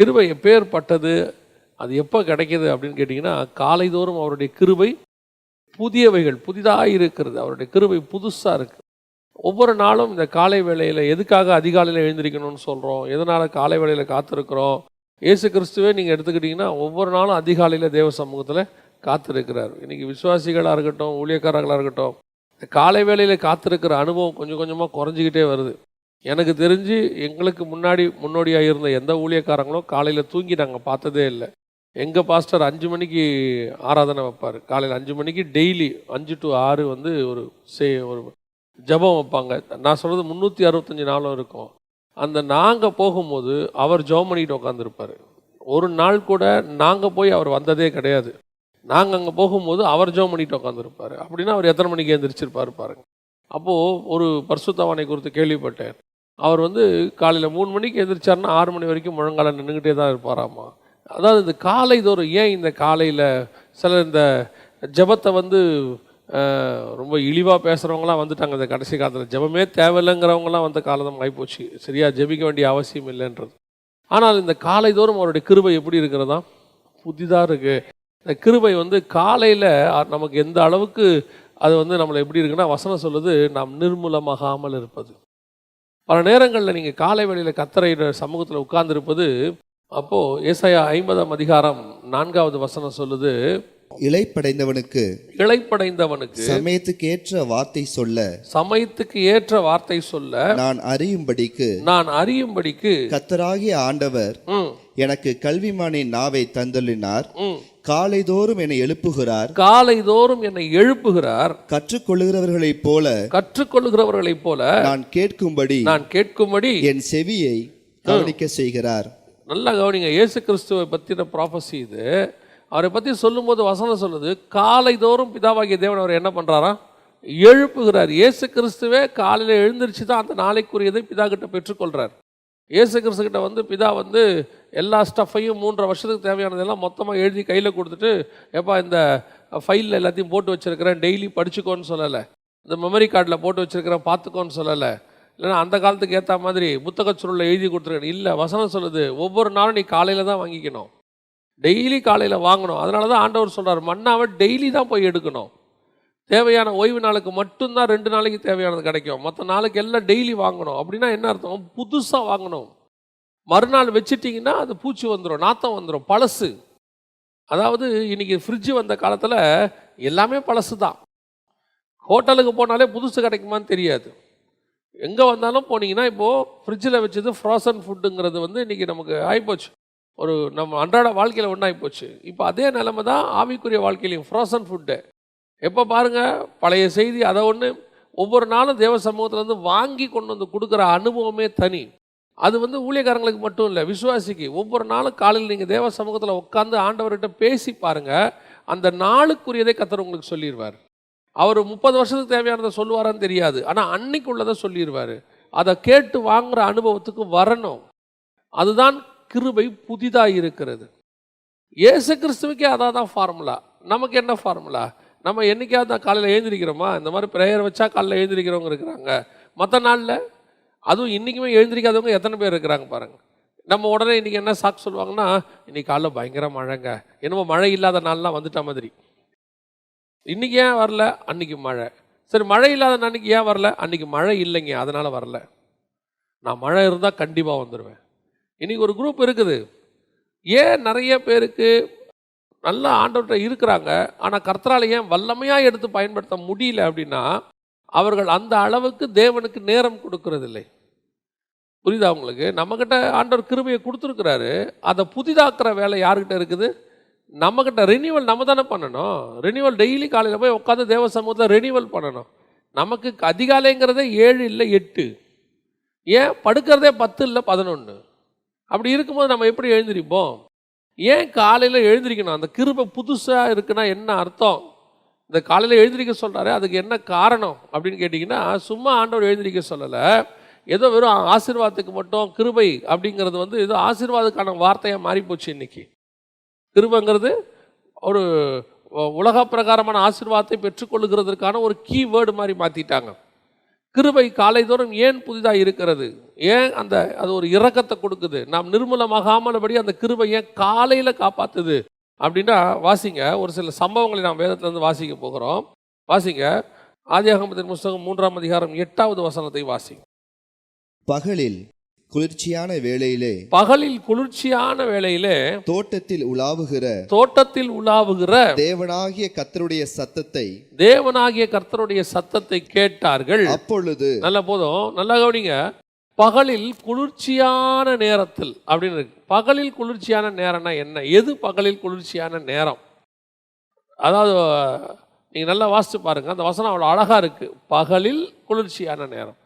கிருபை எப்பேற்பட்டது அது எப்போ கிடைக்கிது அப்படின்னு கேட்டிங்கன்னா காலைதோறும் அவருடைய கிருபை புதியவைகள் புதிதாக இருக்கிறது. அவருடைய கிருபை புதுசாக இருக்குது ஒவ்வொரு நாளும் இந்த காலை வேளையில் எதுக்காக அதிகாலையில் எழுந்திருக்கணும்னு சொல்கிறோம் எதனால் காலை வேளையில் காத்திருக்கிறோம்? இயேசு கிறிஸ்துவே நீங்கள் எடுத்துக்கிட்டிங்கன்னா ஒவ்வொரு நாளும் அதிகாலையில் தேவ சமூகத்தில் காத்திருக்கிறார். இன்றைக்கி விசுவாசிகளாக இருக்கட்டும் ஊழியக்காரர்களாக இருக்கட்டும் இந்த காலை வேளையில் காத்திருக்கிற அனுபவம் கொஞ்சம் கொஞ்சமாக குறைஞ்சிக்கிட்டே வருது. எனக்கு தெரிஞ்சு எங்களுக்கு முன்னாடி முன்னோடியாக இருந்த எந்த ஊழியக்காரங்களும் காலையில் தூங்கி நாங்கள் பார்த்ததே இல்லை. எங்கள் பாஸ்டர் அஞ்சு மணிக்கு ஆராதனை வைப்பார். காலையில் அஞ்சு மணிக்கு டெய்லி அஞ்சு டு ஆறு வந்து ஒரு சே ஒரு ஜெபம் வைப்பாங்க. நான் சொல்கிறது முந்நூற்றி அறுபத்தஞ்சு நாளும் இருக்கும். அந்த நாங்கள் போகும்போது அவர் ஜெபம் பண்ணிட்டு உட்காந்துருப்பார் ஒரு நாள் கூட நாங்கள் போய் அவர் வந்ததே கிடையாது. நாங்கள் அங்கே போகும்போது அவர் ஜெபம் பண்ணிட்டு உட்காந்துருப்பார் அப்படின்னா அவர் எத்தனை மணிக்கு எழுந்திரிச்சிருப்பாரு பாருங்க. அப்போது ஒரு பர்சுத்தவானை குறித்து கேள்விப்பட்டேன். அவர் வந்து காலையில் மூணு மணிக்கு எழுந்திரிச்சாருன்னா ஆறு மணி வரைக்கும் முழங்கால நின்றுக்கிட்டே தான் இருப்பாராமா. அதாவது இந்த காலை தோறும் ஏன் இந்த காலையில் சில இந்த ஜெபத்தை வந்து ரொம்ப இழிவாக பேசுகிறவங்களாம் வந்துட்டாங்க இந்த கடைசி காலத்தில். ஜெபமே தேவையில்லைங்கிறவங்களாம் வந்த காலம் ஆகிப்போச்சு சரியாக ஜெபிக்க வேண்டிய அவசியம் இல்லைன்றது. ஆனால் இந்த காலை தோறும் அவருடைய கிருபை எப்படி இருக்கிறதா? புதிதாக இருக்குது இந்த கிருபை வந்து காலையில் நமக்கு எந்த அளவுக்கு அது வந்து நம்மளை எப்படி இருக்குன்னா வசனம் சொல்லுது நாம் நிர்மூலமாகாமல் இருப்பது. பல நேரங்களில் நீங்கள் காலை வேளையில் கத்தரையிட சமூகத்தில் உட்கார்ந்திருப்பது அப்போது ஏசாயா ஐம்பதாம் அதிகாரம் நான்காவது வசனம் சொல்லுது இளைப்படைந்தவனுக்கு இளைப்படைந்தவனுக்கு சமயத்துக்கேற்ற வார்த்தை சொல்ல சமயத்துக்கு ஏற்ற வார்த்தை சொல்ல நான் அறியும்படிக்கு நான் அறியும்படிக்கு கத்தராகிய ஆண்டவர் எனக்கு கல்விமானின் நாவை தந்தள்ளினார் ம், காலைதோறும் என்னை எழுப்புகிறார். காலைதோறும் என்னை எழுப்புகிறார். கற்றுக்கொள்கிறவர்களைப் போல கற்றுக்கொள்கிறவர்களைப் போல நான் கேட்கும்படி நான் கேட்கும்படி என் செவியை கவனிக்க செய்கிறார். நல்லா கவனிங்க. இயேசு கிறிஸ்துவை பற்றின ப்ராஃபஸி இது. அவரை பற்றி சொல்லும்போது வசனம் சொல்லுது காலைதோறும் பிதாவாகிய தேவன் அவர் என்ன பண்ணுறாரா எழுப்புகிறார். இயேசு கிறிஸ்துவே காலையில் எழுந்திருச்சு தான் அந்த நாளைக்குரியதை பிதா கிட்ட பெற்றுக்கொள்கிறார் இயேசு கிறிஸ்துக்கிட்ட வந்து பிதா வந்து எல்லா ஸ்டஃப்பையும் மூன்றரை வருஷத்துக்கு தேவையானதெல்லாம் மொத்தமாக எழுதி கையில் கொடுத்துட்டு எப்பா இந்த ஃபைலில் எல்லாத்தையும் போட்டு வச்சிருக்கிறேன். டெய்லி படிச்சுக்கோன்னு சொல்லலை. இந்த மெமரி கார்டில் போட்டு வச்சுருக்கிறேன். பார்த்துக்கோன்னு சொல்லலை. இல்லைன்னா அந்த காலத்துக்கு ஏற்ற மாதிரி புத்தகச் சுருளில் எழுதி கொடுத்துருக்கேன். இல்லை வசனம் சொல்லுது ஒவ்வொரு நாளும் நீ காலையில் தான் வாங்கிக்கணும். டெய்லி காலையில் வாங்கணும். அதனால தான் ஆண்டவர் சொல்கிறார் மண்ணாவை டெய்லி தான் போய் எடுக்கணும். தேவையான ஓய்வு நாளுக்கு மட்டும்தான் ரெண்டு நாளைக்கு தேவையானது கிடைக்கும். மற்ற நாளைக்கு எல்லாம் டெய்லி வாங்கணும். அப்படின்னா என்ன அர்த்தம்? புதுசாக வாங்கணும். மறுநாள் வச்சுட்டிங்கன்னா அது பூச்சி வந்துடும் நாத்தம் வந்துடும் பழசு. அதாவது இன்றைக்கி ஃப்ரிட்ஜு வந்த காலத்தில் எல்லாமே பழசு தான் ஹோட்டலுக்கு போனாலே புதுசு கிடைக்குமான்னு தெரியாது. எங்கே வந்தாலும் போனீங்கன்னா இப்போது ஃப்ரிட்ஜில் வச்சது ஃப்ரோசன் ஃபுட்டுங்கிறது வந்து இன்றைக்கி நமக்கு ஆகிப்போச்சு ஒரு நம்ம அன்றாட வாழ்க்கையில் ஒன்றாகி போச்சு இப்போ அதே நிலமை தான் ஆவிக்குரிய வாழ்க்கையிலையும் ஃப்ரோசன் ஃபுட்டு எப்போ பாருங்கள் பழைய செய்தி அதை ஒன்று ஒவ்வொரு நாளும் தேவ சமூகத்துலேருந்து வாங்கி கொண்டு வந்து கொடுக்குற அனுபவமே தனி. அது வந்து ஊழியக்காரங்களுக்கு மட்டும் இல்லை விசுவாசிக்கு. ஒவ்வொரு நாளும் காலையில் நீங்கள் தேவ சமூகத்தில் உட்காந்து ஆண்டவர்கிட்ட பேசி பாருங்கள் அந்த நாளுக்குரியதை கத்தர் உங்களுக்கு சொல்லிடுவார் அவர் முப்பது வருஷத்துக்கு தேவையானதை சொல்லுவாரான்னு தெரியாது ஆனால் அன்னைக்கு உள்ளதை சொல்லிடுவார் அதை கேட்டு வாங்குகிற அனுபவத்துக்கு வரணும். அதுதான் கிருபை புதிதாக இருக்கிறது. இயேசு கிறிஸ்துவுக்கே அதான் தான் ஃபார்முலா நமக்கு என்ன ஃபார்முலா நம்ம என்னைக்காவது தான் காலையில் எழுந்திரிக்கிறோமா? இந்த மாதிரி ப்ரேயர் வச்சா காலையில் எழுந்திரிக்கிறவங்க இருக்கிறாங்க. மற்ற நாளில் அதுவும் இன்றைக்குமே எழுந்திரிக்காதவங்க எத்தனை பேர் இருக்கிறாங்க பாருங்கள் நம்ம உடனே இன்றைக்கி என்ன சாக்கு சொல்லுவாங்கன்னா இன்னைக்கு காலைல பயங்கர மழைங்க. என்னமோ மழை இல்லாத நாள்லாம் வந்துட்ட மாதிரி. இன்னைக்கு ஏன் வரல? அன்னைக்கு மழை. சரி மழை இல்லாத அன்னைக்கு ஏன் வரல? அன்னைக்கு மழை இல்லைங்க. அதனால் வரல. நான் மழை இருந்தால் கண்டிப்பாக வந்துடுவேன் இன்றைக்கி ஒரு குரூப் இருக்குது. ஏன் நிறைய பேருக்கு நல்ல ஆண்டவர்கிட்ட இருக்கிறாங்க. ஆனால் கர்த்தரால் ஏன் வல்லமையாக எடுத்து பயன்படுத்த முடியல அப்படின்னா அவர்கள் அந்த அளவுக்கு தேவனுக்கு நேரம் கொடுக்கறதில்லை. புரியுதா உங்களுக்கு? நம்மக்கிட்ட ஆண்டவர் கிருமையை கொடுத்துருக்கிறாரு. அதை புதிதாக்குற வேலை யாருக்கிட்ட இருக்குது? நம்மக்கிட்ட ரெனியூவல் நம்ம தானே பண்ணணும். ரெனியூவல் டெய்லி காலையில் போய் உட்காந்து தேவ சமூகத்தில் ரெனியூவல் பண்ணணும். நமக்கு அதிகாலைங்கிறதே ஏழு இல்லை எட்டு. ஏன்? படுக்கிறதே பத்து இல்லை பதினொன்று அப்படி இருக்கும்போது நம்ம எப்படி எழுந்திரிப்போம்? ஏன் காலையில் எழுந்திரிக்கணும்? அந்த கிருபை புதுசாக இருக்குன்னா என்ன அர்த்தம்? இந்த காலையில் எழுந்திரிக்க சொல்கிறாரு அதுக்கு என்ன காரணம் அப்படின்னு கேட்டிங்கன்னா சும்மா ஆண்டவர் எழுந்திரிக்க சொல்லலை. ஏதோ வெறும் ஆசீர்வாதத்துக்கு மட்டும் கிருபை அப்படிங்கிறது வந்து ஏதோ ஆசீர்வாதத்துக்கான வார்த்தையாக மாறிப்போச்சு இன்றைக்கி கிருபைங்கிறது ஒரு உலக பிரகாரமான ஆசீர்வாதத்தை பெற்றுக்கொள்ளுகிறதுக்கான ஒரு கீவேர்டு மாதிரி மாற்றிட்டாங்க கிருபை காலைதோறும் ஏன் புதிதாக இருக்கிறது? ஏன் அந்த அது ஒரு இரக்கத்தை கொடுக்குது? நாம் நிர்மூலமாகாமலபடி அந்த கிருபை ஏன் காலையில் காப்பாத்துது? அப்படின்னா வாசிங்க. ஒரு சில சம்பவங்களை நாம் வேதத்திலேருந்து வாசிக்க போகிறோம். வாசிங்க. ஆதியாகமத்தின் புஸ்தகம் மூன்றாம் அதிகாரம் எட்டாவது வசனத்தை வாசிங்க. பகலில் குளிர்ச்சியான வேளையிலே பகலில் குளிர்ச்சியான வேளையிலே தோட்டத்தில் உலாவுகிற தோட்டத்தில் உலாவுகிற தேவனாகிய கர்த்தருடைய சத்தத்தை தேவனாகிய கர்த்தருடைய சத்தத்தை கேட்டார்கள். அப்பொழுது நல்ல போதும். நல்லா கவனிங்க. பகலில் குளிர்ச்சியான நேரத்தில் அப்படின்னு இருக்கு. பகலில் குளிர்ச்சியான நேரம்னா என்ன? எது பகலில் குளிர்ச்சியான நேரம்? அதாவது நீங்க நல்லா வாசிச்சு பாருங்க. அந்த வசனம் அவ்வளோ அழகா இருக்கு. பகலில் குளிர்ச்சியான நேரம்.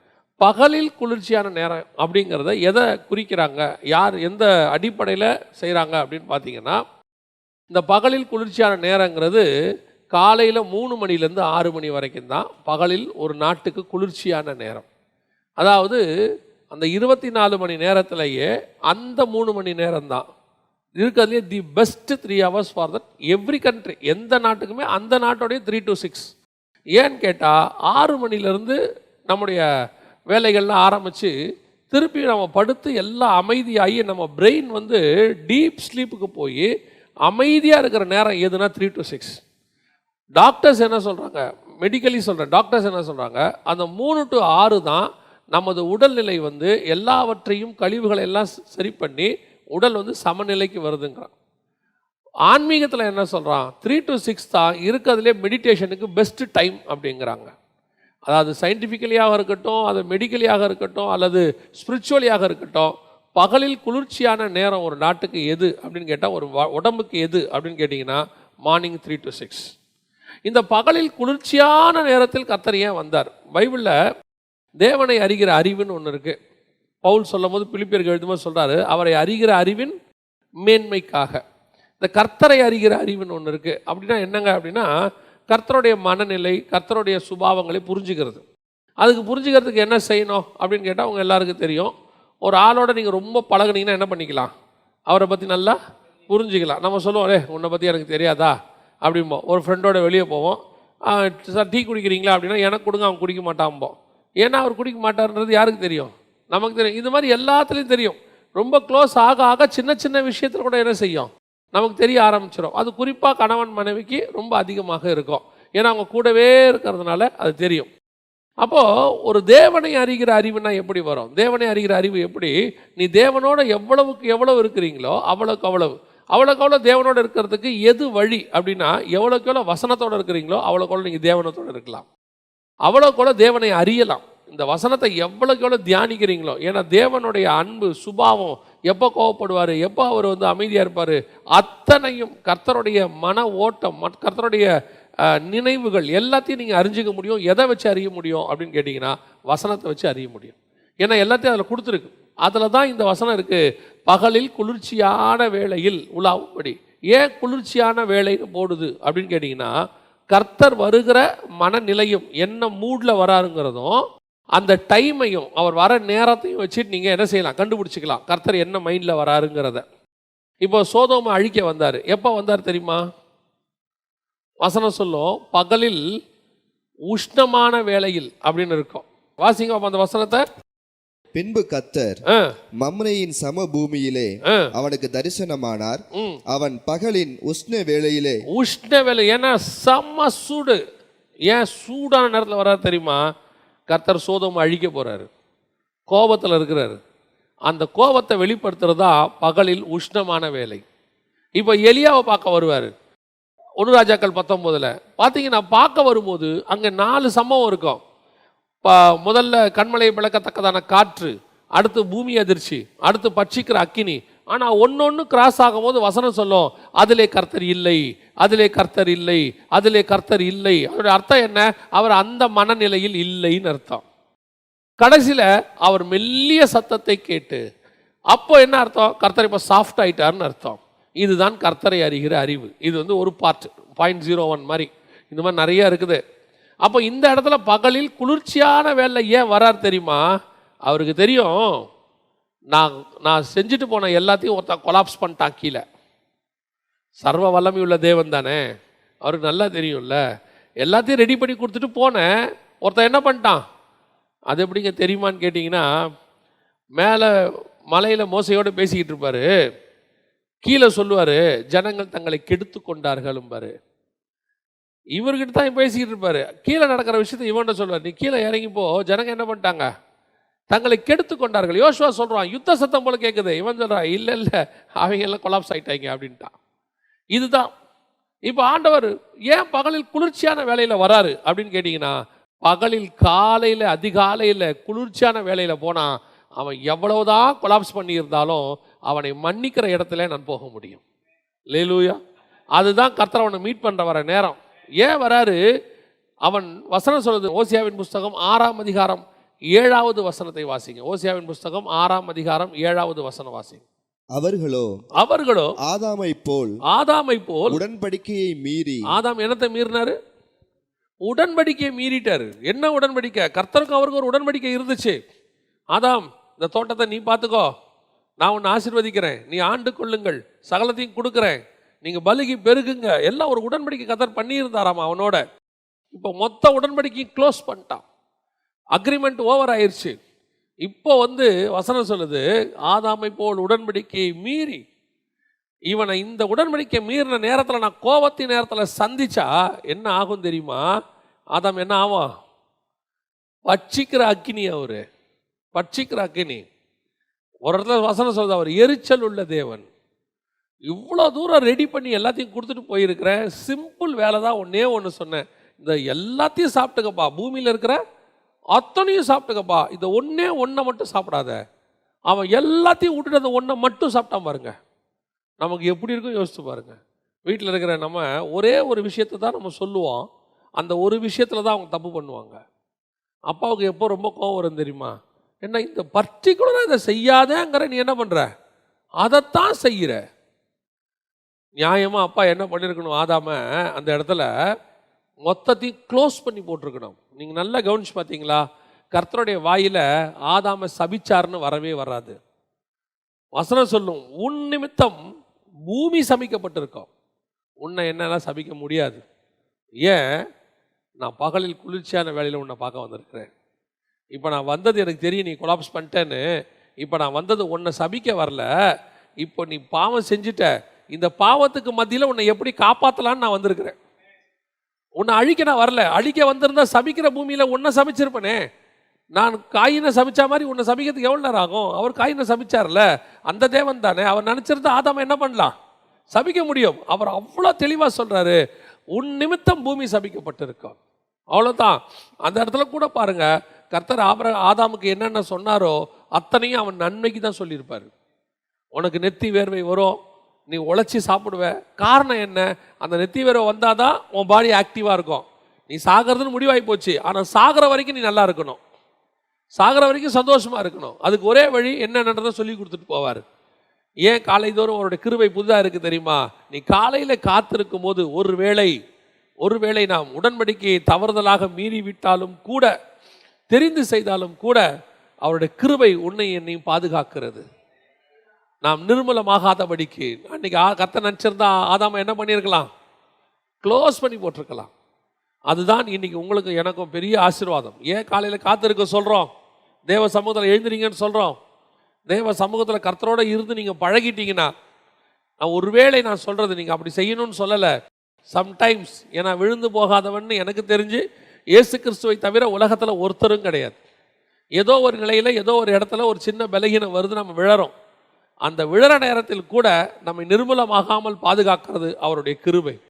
பகலில் குளிர்ச்சியான நேரம் அப்படிங்கிறத எதை குறிக்கிறாங்க? யார் எந்த அடிப்படையில் செய்கிறாங்க அப்படின்னு பார்த்தீங்கன்னா இந்த பகலில் குளிர்ச்சியான நேரங்கிறது காலையில் மூணு மணிலேருந்து ஆறு மணி வரைக்கும் தான் பகலில் ஒரு நாட்டுக்கு குளிர்ச்சியான நேரம். அதாவது அந்த இருபத்தி நாலு மணி நேரத்திலேயே அந்த மூணு மணி நேரம் தான். இருக்கிறதுலே the best three hours for that every country எந்த நாட்டுக்குமே அந்த நாட்டோடைய த்ரீ டு சிக்ஸ் ஏன்னு கேட்டால் ஆறு மணிலேருந்து நம்முடைய வேலைகள்லாம் ஆரம்பித்து திருப்பி நம்ம படுத்து எல்லாம் அமைதியாகி நம்ம பிரெயின் வந்து டீப் ஸ்லீப்புக்கு போய் அமைதியாக இருக்கிற நேரம் எதுனா த்ரீ டு சிக்ஸ் டாக்டர்ஸ் என்ன சொல்கிறாங்க மெடிக்கலி சொல்கிறேன் டாக்டர்ஸ் என்ன சொல்கிறாங்க அந்த மூணு டு ஆறு தான் நமது உடல்நிலை வந்து எல்லாவற்றையும் கழிவுகளை எல்லாம் சரி பண்ணி உடல் வந்து சமநிலைக்கு வருதுங்கிறான். ஆன்மீகத்தில் என்ன சொல்கிறான் த்ரீ டு சிக்ஸ் தான் இருக்கிறதுலே மெடிடேஷனுக்கு பெஸ்ட்டு டைம் அப்படிங்கிறாங்க. அதாவது சயின்டிஃபிக்கலியாக இருக்கட்டும் அது மெடிக்கலியாக இருக்கட்டும் அல்லது ஸ்பிரிச்சுவலியாக இருக்கட்டும் பகலில் குளிர்ச்சியான நேரம் ஒரு நாட்டுக்கு எது அப்படின்னு கேட்டால் ஒரு வ- உடம்புக்கு எது அப்படின்னு கேட்டிங்கன்னா மார்னிங் த்ரீ டு சிக்ஸ் இந்த பகலில் குளிர்ச்சியான நேரத்தில் கர்த்தர் ஏன் வந்தார்? பைபிளில் தேவனை அறிகிற அறிவுன்னு ஒன்று இருக்குது பவுல் சொல்லும்போது பிலிப்பியர்கள் எழுதும்போது சொல்கிறாரு அவரை அறிகிற அறிவின் மேன்மைக்காக. இந்த கர்த்தரை அறிகிற அறிவுன்னு ஒன்று இருக்குது அப்படின்னா என்னங்க அப்படின்னா கர்த்தருடைய மனநிலை கர்த்தருடைய சுபாவங்களை புரிஞ்சுக்கிறது. அதுக்கு புரிஞ்சுக்கிறதுக்கு என்ன செய்யணும் அப்படின்னு கேட்டால் அவங்க எல்லாருக்கும் தெரியும். ஒரு ஆளோட நீங்கள் ரொம்ப பழகுனீங்கன்னா என்ன பண்ணிக்கலாம்? அவரை பற்றி நல்லா புரிஞ்சுக்கலாம். நம்ம சொல்லுவோம் ஏ உன்னை பற்றி எனக்கு தெரியாதா? அப்படிம்போம். ஒரு ஃப்ரெண்டோட வெளியே போவோம். சார் டீ குடிக்கிறீங்களா? அப்படின்னா எனக்கு கொடுங்க அவன் குடிக்க மாட்டான்போம் ஏன்னா அவர் குடிக்க மாட்டார்ன்றது யாருக்கு தெரியும்? நமக்கு தெரியும். இது மாதிரி எல்லாத்துலேயும் தெரியும். ரொம்ப க்ளோஸ் ஆக ஆக சின்ன சின்ன விஷயத்தில் கூட என்ன செய்யும்? நமக்கு தெரிய ஆரம்பிச்சிடும் அது குறிப்பாக கணவன் மனைவிக்கு ரொம்ப அதிகமாக இருக்கும். ஏன்னா அவங்க கூடவே இருக்கிறதுனால அது தெரியும். அப்போது ஒரு தேவனை அறிகிற அறிவுனா எப்படி வரும்? தேவனை அறிகிற அறிவு எப்படி? நீ தேவனோட எவ்வளவுக்கு எவ்வளவு இருக்கிறீங்களோ அவ்வளோக்கு அவ்வளவு. அவ்வளோக்கு அவ்வளோ தேவனோட இருக்கிறதுக்கு எது வழி? அப்படின்னா எவ்வளோக்கு எவ்வளோ வசனத்தோட இருக்கிறீங்களோ அவ்வளோக்கு அவ்வளோ நீங்கள் தேவனத்தோடு இருக்கலாம். அவ்வளோக்கு அவ்வளோ தேவனை அறியலாம். இந்த வசனத்தை எவ்வளோக்கு எவ்வளோ தியானிக்கிறீங்களோ ஏன்னா தேவனுடைய அன்பு சுபாவம் எப்போ கோவப்படுவார் எப்போ அவர் வந்து அமைதியாக இருப்பார் அத்தனையும் கர்த்தருடைய மன ஓட்டம் மத்- கர்த்தருடைய நினைவுகள் எல்லாத்தையும் நீங்கள் அறிஞ்சிக்க முடியும். எதை வச்சு அறிய முடியும் அப்படின்னு கேட்டிங்கன்னா வசனத்தை வச்சு அறிய முடியும். ஏன்னா எல்லாத்தையும் அதில் கொடுத்துருக்கு. அதில் தான் இந்த வசனம் இருக்குது பகலில் குளிர்ச்சியான வேளையில் உலாவும்படி. ஏன் குளிர்ச்சியான வேலைன்னு போடுது அப்படின்னு கேட்டிங்கன்னா கர்த்தர் வருகிற மனநிலையும் என்ன மூடில் வராருங்கிறதும் அந்த டைமையும் அவர் வர நேரத்தையும் வச்சுட்டு நீங்கள் என்ன செய்யலாம்? கண்டுபிடிச்சிக்கலாம். கர்த்தர் என்ன மைண்டில் வராருங்கிறத. இப்போ சோதோமை அழிக்க வந்தார். எப்போ வந்தார் தெரியுமா? வசனம் சொல்லும் பகலில் உஷ்ணமான வேளையில் அப்படின்னு இருக்கும். வாசிங்க அந்த வசனத்தை. பின்பு கத்தர் மம்ரையின் சம பூமியிலே அவனுக்கு தரிசனமானார். அவன் பகலின் உஷ்ண வேளையிலே உஷ்ண வேலை ஏன்னா செம்ம சூடு. ஏன் சூடான நேரத்தில் வராரு தெரியுமா? கர்த்தர் சோதோமை அழிக்க போகிறாரு கோபத்தில் இருக்கிறாரு. அந்த கோபத்தை வெளிப்படுத்துகிறதா பகலில் உஷ்ணமான வேலை. இப்போ எலியாவை பார்க்க வருவார். ஒன்று ராஜாக்கள் பத்தொம்போதில் பார்த்தீங்கன்னா பார்க்க வரும்போது அங்கே நாலு சம்பவம் இருக்கும். ப- முதல்ல கண்மலை விளக்கத்தக்கதான காற்று அடுத்து பூமி அதிர்ச்சி அடுத்து பட்சிக்கிற அக்கினி ஆனால் ஒன்று ஒன்று கிராஸ் ஆகும்போது வசனம் சொல்லும். அதிலே கர்த்தர் இல்லை அதிலே கர்த்தர் இல்லை அதிலே கர்த்தர் இல்லை. அதோட அர்த்தம் என்ன? அவர் அந்த மனநிலையில் இல்லைன்னு அர்த்தம். கடைசியில் அவர் மெல்லிய சத்தத்தை கேட்டு அப்போ என்ன அர்த்தம்? கர்த்தர் இப்போ சாஃப்ட் ஆகிட்டார்னு அர்த்தம். இதுதான் கர்த்தரை அறிகிற அறிவு. இது வந்து ஒரு பார்ட் பாயிண்ட் ஜீரோ ஒன் மாதிரி. இந்த மாதிரி நிறைய இருக்குது. அப்போ இந்த இடத்துல பகலில் குளிர்ச்சியான வேலை ஏன் வரார் தெரியுமா? அவருக்கு தெரியும். நான் நான் செஞ்சுட்டு போன எல்லாத்தையும் ஒருத்தன் கொலாப்ஸ் பண்ணிட்டான் கீழே. சர்வ வல்லமையுள்ள தேவன் தானே. அவருக்கு நல்லா தெரியும்ல. எல்லாத்தையும் ரெடி பண்ணி கொடுத்துட்டு போனேன். ஒருத்தன் என்ன பண்ணிட்டான்? அது எப்படிங்க தெரியுமான்னு கேட்டிங்கன்னா மேலே மலையில் மோசையோடு பேசிக்கிட்டு இருப்பாரு. கீழே சொல்லுவார் ஜனங்கள் தங்களை கெடுத்து கொண்டார்கள்பாரு இவர்கிட்ட தான் பேசிக்கிட்டு இருப்பார். கீழே நடக்கிற விஷயத்தை இவன்கிட்ட சொல்லுவார். நீ கீழே இறங்கி போ. ஜனங்க என்ன பண்ணிட்டாங்க? தங்களை கெடுத்து கொண்டார்கள். யோசுவா சொல்கிறான் யுத்த சத்தம் போல கேட்குது இவன் சொல்கிறான் இல்லை இல்லை அவங்க எல்லாம் கொலாப்ஸ் ஆகிட்டாங்க அப்படின்ட்டான். இதுதான். இப்போ ஆண்டவர் ஏன் பகலில் குளிர்ச்சியான வேலையில் வராரு அப்படின்னு கேட்டிங்கன்னா பகலில் காலையில் அதிகாலையில் குளிர்ச்சியான வேலையில் போனால் அவன் எவ்வளவுதான் கொலாப்ஸ் பண்ணியிருந்தாலும் அவனை மன்னிக்கிற இடத்துல நான் போக முடியும். லேலூயா அதுதான் கர்த்தர் அவனை மீட் பண்ணுற வர நேரம். ஏன் வராரு? அவன் வசனம் சொல்கிறது ஓசியாவின் புஸ்தகம் ஆறாம் அதிகாரம் ஏழாவது வசனத்தை வாசிங்க. ஓசியாவின் புஸ்தகம் ஆறாம் அதிகாரம் ஏழாவது வசனம் வாசிங்க. அவர்களோ அவர்களோ ஆதாமை போல் ஆதாமை போல் உடன்படிக்கையை மீறி. ஆதாம் என்னத்தை மீறினாரு? உடன்படிக்கையை மீறிட்டாரு. என்ன உடன்படிக்கை? கர்த்தருக்கும் அவருக்கு ஒரு உடன்படிக்கை இருந்துச்சு. ஆதாம் இந்த தோட்டத்தை நீ பார்த்துக்கோ. நான் உன்னை ஆசீர்வதிக்கிறேன். நீ ஆண்டு கொள்ளுங்கள். சகலத்தையும் கொடுக்குறேன். நீங்க பலுகி பெருகுங்க. எல்லாம் ஒரு உடன்படிக்கை கத்தர் பண்ணியிருந்தாராம் அவனோட. இப்போ மொத்த உடன்படிக்கையும் க்ளோஸ் பண்ணிட்டான். அக்ரிமெண்ட் ஓவர் ஆயிடுச்சு இப்போ வந்து வசனம் சொல்லுது ஆதாமை போல் உடன்படிக்கையை மீறி இவனை இந்த உடன்படிக்கை மீறின நேரத்தில் நான் கோபத்தின் நேரத்தில் சந்திச்சா என்ன ஆகும் தெரியுமா? ஆதாம் என்ன ஆகும் பட்சிக்கிற அக்கினி அவர். பட்சிக்கிற அக்கினி ஒரு இடத்துல வசனம் சொல்லுது அவர் எரிச்சல் உள்ள தேவன். இவ்வளோ தூரம் ரெடி பண்ணி எல்லாத்தையும் கொடுத்துட்டு போயிருக்கிறேன். சிம்பிள் வேலை தான் ஒன்றே ஒன்று சொன்னேன். இந்த எல்லாத்தையும் சாப்பிட்டுக்கப்பா. பூமியில் இருக்கிற அத்தனையும் சாப்பிட்டுக்கப்பா. இந்த ஒன்றே ஒன்றை மட்டும் சாப்பிடாத. அவன் எல்லாத்தையும் விட்டுட்டு அந்த ஒன்றை மட்டும் சாப்பிட்டான் பாருங்க. நமக்கு எப்படி இருக்கும் யோசித்து பாருங்க. வீட்டில் இருக்கிற நம்ம ஒரே ஒரு விஷயத்தை தான் நம்ம சொல்லுவோம். அந்த ஒரு விஷயத்தில் தான் அவங்க தப்பு பண்ணுவாங்க. அப்பாவுக்கு எப்போ ரொம்ப கோவம் வரும் தெரியுமா? என்ன இந்த பர்டிகுலராக இதை செய்யாதேங்கிற நீ என்ன பண்ணுற அதைத்தான் செய்கிற நியாயமாக அப்பா என்ன பண்ணியிருக்கணும் ஆதாம அந்த இடத்துல மொத்தத்தையும் க்ளோஸ் பண்ணி போட்டிருக்கணும். நீங்கள் நல்லா கவனிச்சு பார்த்தீங்களா? கர்த்தருடைய வாயில் ஆதாம சபிச்சார்னு வரவே வராது. வசனம் சொல்லும் உன் நிமித்தம் பூமி சமைக்கப்பட்டிருக்கோம் உன்னை என்னென்னா சபிக்க முடியாது. ஏன்? நான் பகலில் குளிர்ச்சியான வேலையில் உன்னை பார்க்க வந்திருக்கிறேன். இப்போ நான் வந்தது எனக்கு தெரியும் நீ கொலாப்ஸ் பண்ணிட்டேன்னு. இப்போ நான் வந்தது உன்னை சபிக்க வரல. இப்போ நீ பாவம் செஞ்சுட்ட. இந்த பாவத்துக்கு மத்தியில் உன்னை எப்படி காப்பாற்றலான்னு நான் வந்திருக்கிறேன். உன்னை அழிக்க நான் வரல. அழிக்க வந்திருந்தா சபிக்கிற பூமியில் உன்னை சமைச்சிருப்பனே நான் காயினை சமைச்சா மாதிரி உன்னை சமைக்கிறதுக்கு எவ்வளோ நேரம் ஆகும்? அவர் காயினை சமைச்சார்ல அந்த தேவன் தானே. அவர் நினச்சிருந்தா ஆதாம என்ன பண்ணலாம்? சபிக்க முடியும். அவர் அவ்வளோ தெளிவாக சொல்கிறாரு உன் நிமித்தம் பூமி சபிக்கப்பட்டிருக்கும் அவ்வளோதான் அந்த இடத்துல கூட பாருங்க. கர்த்தர் ஆபர ஆதாமுக்கு என்னென்ன சொன்னாரோ அத்தனையும் அவன் நன்மைக்கு தான் சொல்லியிருப்பார். உனக்கு நெத்தி வேர்வை வரும். நீ உழைச்சி சாப்பிடுவ. காரணம் என்ன? அந்த நெத்தி வேர்வை வந்தால் தான் உன் பாடி ஆக்டிவாக இருக்கும். நீ சாகிறதுன்னு முடிவாகி போச்சு. ஆனால் சாகிற வரைக்கும் நீ நல்லா இருக்கணும். சாகிற வரைக்கும் சந்தோஷமாக இருக்கணும். அதுக்கு ஒரே வழி என்னன்றதை சொல்லி கொடுத்துட்டு போவார். ஏன் காலை தோறும் அவருடைய கிருவை புதுதாக இருக்கு தெரியுமா? நீ காலையில் காத்திருக்கும் போது ஒரு வேளை ஒருவேளை நாம் உடன்படிக்கையை தவறுதலாக மீறி விட்டாலும் கூட தெரிந்து செய்தாலும் கூட அவருடைய கிருபை உன்னை என்னையும் பாதுகாக்கிறது. நாம் நிர்மலமாகாதபடிக்கு அன்னைக்கு ஆ- கர்த்தர் நினச்சிருந்தா ஆதாம என்ன பண்ணியிருக்கலாம்? க்ளோஸ் பண்ணி போட்டிருக்கலாம். அதுதான் இன்னைக்கு உங்களுக்கு எனக்கும் பெரிய ஆசீர்வாதம். ஏன் காலையில் காத்திருக்க சொல்கிறோம் தேவ சமூகத்தில் எழுந்துறீங்கன்னு சொல்கிறோம் தேவ சமூகத்தில் கர்த்தரோடு இருந்து நீங்கள் பழகிட்டீங்கன்னா நான் ஒருவேளை நான் சொல்கிறது நீங்கள் அப்படி செய்யணும்னு சொல்லலை. சம்டைம்ஸ் ஏன்னா விழுந்து போகாதவன்னு எனக்கு தெரிஞ்சு இயேசு கிறிஸ்துவை தவிர உலகத்தில் ஒருத்தரும் கிடையாது. ஏதோ ஒரு நிலையில் ஏதோ ஒரு இடத்துல ஒரு சின்ன பலகீனம் வருது நம்ம விழறோம். அந்த விழற நேரத்தில் கூட நம்மை நிர்மூலமாகாமல் பாதுகாக்கிறது அவருடைய கிருபை.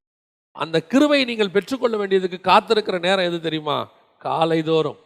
அந்த கிருபையை நீங்கள் பெற்றுக்கொள்ள வேண்டியதுக்கு காத்திருக்கிற நேரம் எது தெரியுமா? காலைதோறும்.